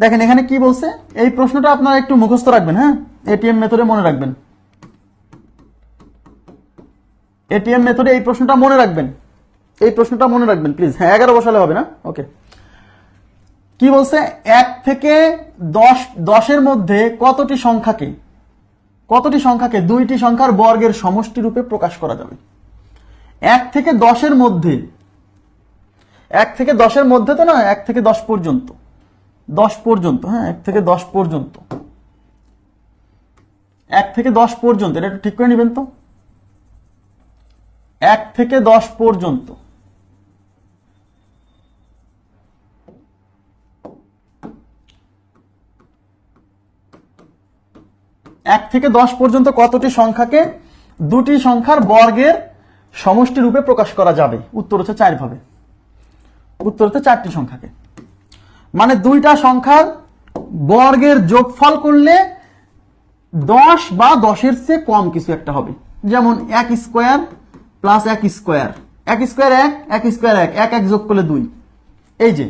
দেখেন, এখানে কি বলছে? এই প্রশ্নটা আপনারা একটু মুখস্থ রাখবেন হ্যাঁ? এটিএম মেথডে মনে রাখবেন। এটিএম মেথডে এই প্রশ্নটা মনে রাখবেন। এই প্রশ্নটা মনে রাখবেন প্লিজ হ্যাঁ এগারো বসালে হবে না? ওকে কি বলছে? এক থেকে দশ, দশের মধ্যে কতটি সংখ্যাকে কতটি সংখ্যাকে দুইটি সংখ্যার বর্গের সমষ্টি রূপে প্রকাশ করা যাবে? এক থেকে দশের মধ্যে, এক থেকে দশের মধ্যে তো না এক থেকে দশ পর্যন্ত। দশ পর্যন্ত হ্যাঁ এক থেকে দশ পর্যন্ত। এক থেকে দশ পর্যন্ত, এটা একটু ঠিক করে নেবেন তো? এক থেকে দশ পর্যন্ত। এক থেকে দশ পর্যন্ত কতটি সংখ্যাকে? দুটি সংখ্যার বর্গের সমষ্টি রূপে প্রকাশ করা যাবে। উত্তর হচ্ছে চার ভাবে উত্তর হচ্ছে চারটি সংখ্যাকে। মানে দুইটা সংখ্যার বর্গের যোগফল করলে দশ বা দশের চেয়ে কম কিছু একটা হবে। যেমন এক স্কোয়ার প্লাস এক স্কোয়ার। এক স্কোয়ার এক এক স্কোয়ার এক এক এক যোগ করলে দুই। এই যে,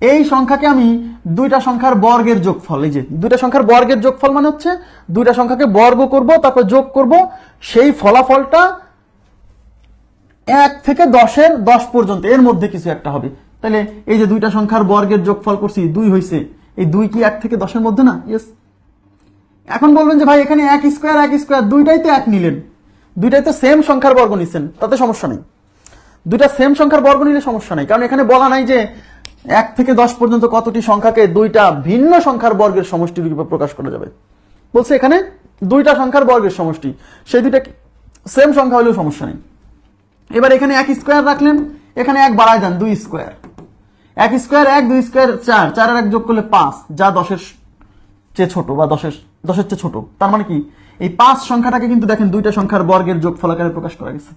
এই সংখ্যাকে আমি দুইটা সংখ্যার বর্গের যোগফল, এই যে, দুইটা সংখ্যার বর্গের যোগফল মানে হচ্ছে দুইটা সংখ্যাকে বর্গ করব, তারপর যোগ করব, সেই ফলাফলটা এক থেকে দশের দশ পর্যন্ত, এর মধ্যে কিছু একটা হবে। তাহলে এই যে দুইটা সংখ্যার বর্গের যোগফল করছি, দুই হয়েছে এই দুই কি এক থেকে দশের মধ্যে না? ইয়েস এখন বলবেন যে ভাই, এখানে এক স্কোয়ার এক স্কোয়ার, দুইটাই তো এক নিলেন। দুইটাই তো সেম সংখ্যার বর্গ নিচ্ছেন তাতে সমস্যা নেই। দুইটা সেম সংখ্যার বর্গ নিলে সমস্যা নেই, কারণ এখানে বলা নাই যে এক থেকে দশ পর্যন্ত কতটি সংখ্যাকে দুইটা ভিন্ন সংখ্যার বর্গের সমষ্টি রূপে প্রকাশ করা যাবে। বলছে এখানে দুইটা সংখ্যার বর্গের সমষ্টি, সেই দুইটা সেম সংখ্যা হলেও সমস্যা নেই। এবার এখানে এক স্কোয়ার রাখলেন, এখানে এক বাড়ায় দেন, দুই স্কোয়ার। এক স্কোয়ার এক, দুই স্কোয়ার চার চারের এক যোগ করলে পাঁচ, যা দশের চেয়ে ছোট বা দশের দশের চেয়ে ছোট। তার মানে কি? এই পাঁচ সংখ্যাটাকে কিন্তু দেখেন দুইটা সংখ্যার বর্গের যোগ ফলাকারে প্রকাশ করা গেছে।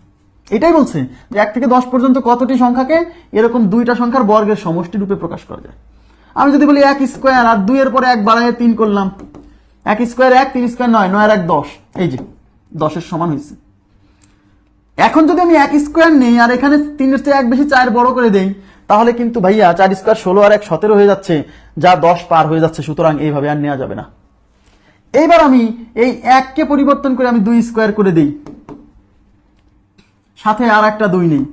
এটাই বলছে যে এক থেকে দশ পর্যন্ত কতটি সংখ্যাকে এরকম দুইটা সংখ্যার বর্গের সমষ্টি রূপে প্রকাশ করা যায়। আমি যদি বলি এক স্কোয়ার আর দুইয়ের পরে এক বাড়ায় তিন করলাম, এক স্কোয়ার এক, তিন স্কোয়ার নয় নয় আর এক দশ। এই যে, দশের সমান হয়েছে। এখন যদি আমি এক স্কোয়ার নেই আর এখানে তিনের চেয়ে এক বেশি চার বড় করে দেই তাহলে কিন্তু ভাইয়া চার স্কোয়ার ষোলো আর এক সতেরো হয়ে যাচ্ছে, যা দশ পার হয়ে যাচ্ছে, সুতরাং এইভাবে আর নেওয়া যাবে না। এইবার আমি এই এককে পরিবর্তন করে আমি দুই স্কোয়ার করে দিই। সাথে আর একটা দুই নেই।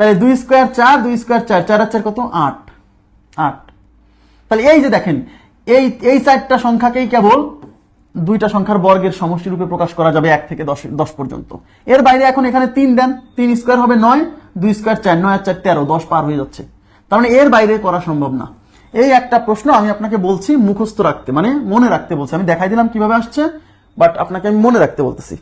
তাহলে দুই স্কোয়ার চার, দুই স্কোয়ার চার চার আর চার কত? আট। আট। তাহলে এই যে দেখেন, এই এই চারটা সংখ্যাকেই কেবল দুইটা সংখ্যার বর্গের সমষ্টি রূপে প্রকাশ করা যাবে এক থেকে দশ দশ পর্যন্ত। এর বাইরে এখন এখানে তিন দেন, তিন স্কোয়ার হবে নয় দুই স্কোয়ার চার, নয় আর চার, তেরো, দশ পার হয়ে যাচ্ছে। তার মানে এর বাইরে করা সম্ভব না। এই একটা প্রশ্ন আমি আপনাকে বলছি মুখস্থ রাখতে মানে মনে রাখতে বলছি। আমি দেখাই দিলাম কীভাবে আসছে বাট আপনাকে আমি মনে রাখতে বলতেছি।